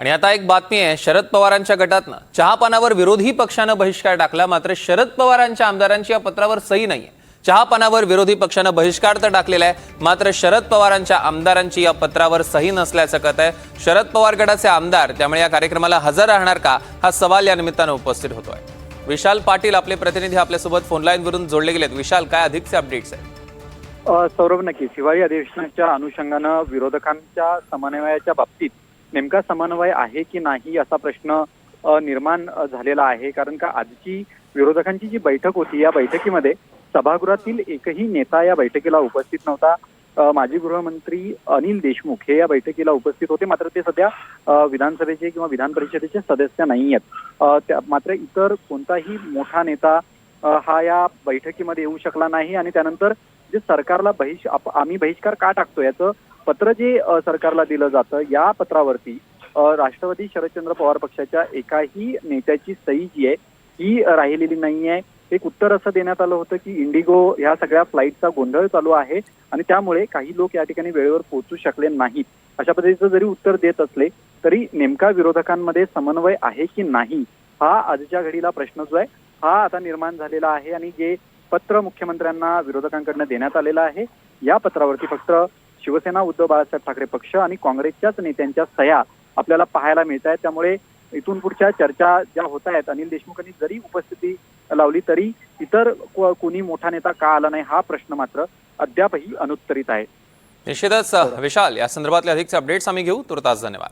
आणि आता एक बातमी आहे शरद पवारांच्या गटातनं. चहापानावर विरोधी पक्षानं बहिष्कार टाकला मात्र शरद पवारांच्या आमदारांची या पत्रावर सही नाही आहे चहापानावर विरोधी पक्षानं बहिष्कार तर टाकलेला आहे मात्र शरद पवारांच्या आमदारांची या पत्रावर सही नसल्याचं कळत आहे. शरद पवार गटाचे आमदार त्यामुळे या कार्यक्रमाला हजर राहणार का हा सवाल या निमित्तानं उपस्थित होतोय. विशाल पाटील आपले प्रतिनिधी आपल्यासोबत फोनलाईनवरून जोडले गेलेत. विशाल काय अधिकचे अपडेट्स आहेत? सौरभ नक्कीच हिवाळी अधिवेशनाच्या अनुषंगानं विरोधकांच्या समन्वयाच्या बाबतीत नेमका समन्वय आहे की नाही असा प्रश्न निर्माण झालेला आहे. कारण का आजची विरोधकांची जी बैठक होती या बैठकीमध्ये सभागृहातील एकही नेता या बैठकीला उपस्थित नव्हता. माजी गृहमंत्री अनिल देशमुख हे या बैठकीला उपस्थित होते. मात्र ते सध्या विधानसभेचे किंवा विधान परिषदेचे सदस्य नाही आहेत त्या- मात्र इतर कोणताही मोठा नेता हा या बैठकीमध्ये येऊ शकला नाही. आणि त्यानंतर जे सरकारला बहिष आम्ही बहिष्कार का टाकतो याचं पत्र जे सरकारला दिलं जातं या पत्रावरती राष्ट्रवादी शरदचंद्र पवार पक्षाच्या एकाही नेत्याची सही जी आहे ही राहिलेली नाही आहे. एक उत्तर असं देण्यात आलं होतं की इंडिगो ह्या सगळ्या फ्लाईटचा गोंधळ चालू आहे आणि त्यामुळे काही लोक या ठिकाणी वेळेवर पोहोचू शकले नाहीत. अशा पद्धतीचं जरी उत्तर देत असले तरी नेमका विरोधकांमध्ये समन्वय आहे की नाही हा आजच्या घडीला प्रश्न जो आहे हा आता निर्माण झालेला आहे आणि जे पत्र मुख्यमंत्र्यांना विरोधकांकडनं देण्यात आलेलं आहे या पत्रावरती फक्त शिवसेना उद्धव बाळासाहेब ठाकरे पक्ष आणि काँग्रेसच्याच नेत्यांच्या सह्या आपल्याला पाहायला मिळत आहेत त्यामुळे इथून पुढच्या चर्चा ज्या होत आहेत अनिल देशमुखांनी जरी उपस्थिती लावली तरी इतर कोणी मोठा नेता का आला नाही हा प्रश्न मात्र अद्यापही अनुत्तरित आहे. निश्चितच विशाल या संदर्भातले अधिकचे अपडेट्स आम्ही घेऊ. तुर्तास धन्यवाद.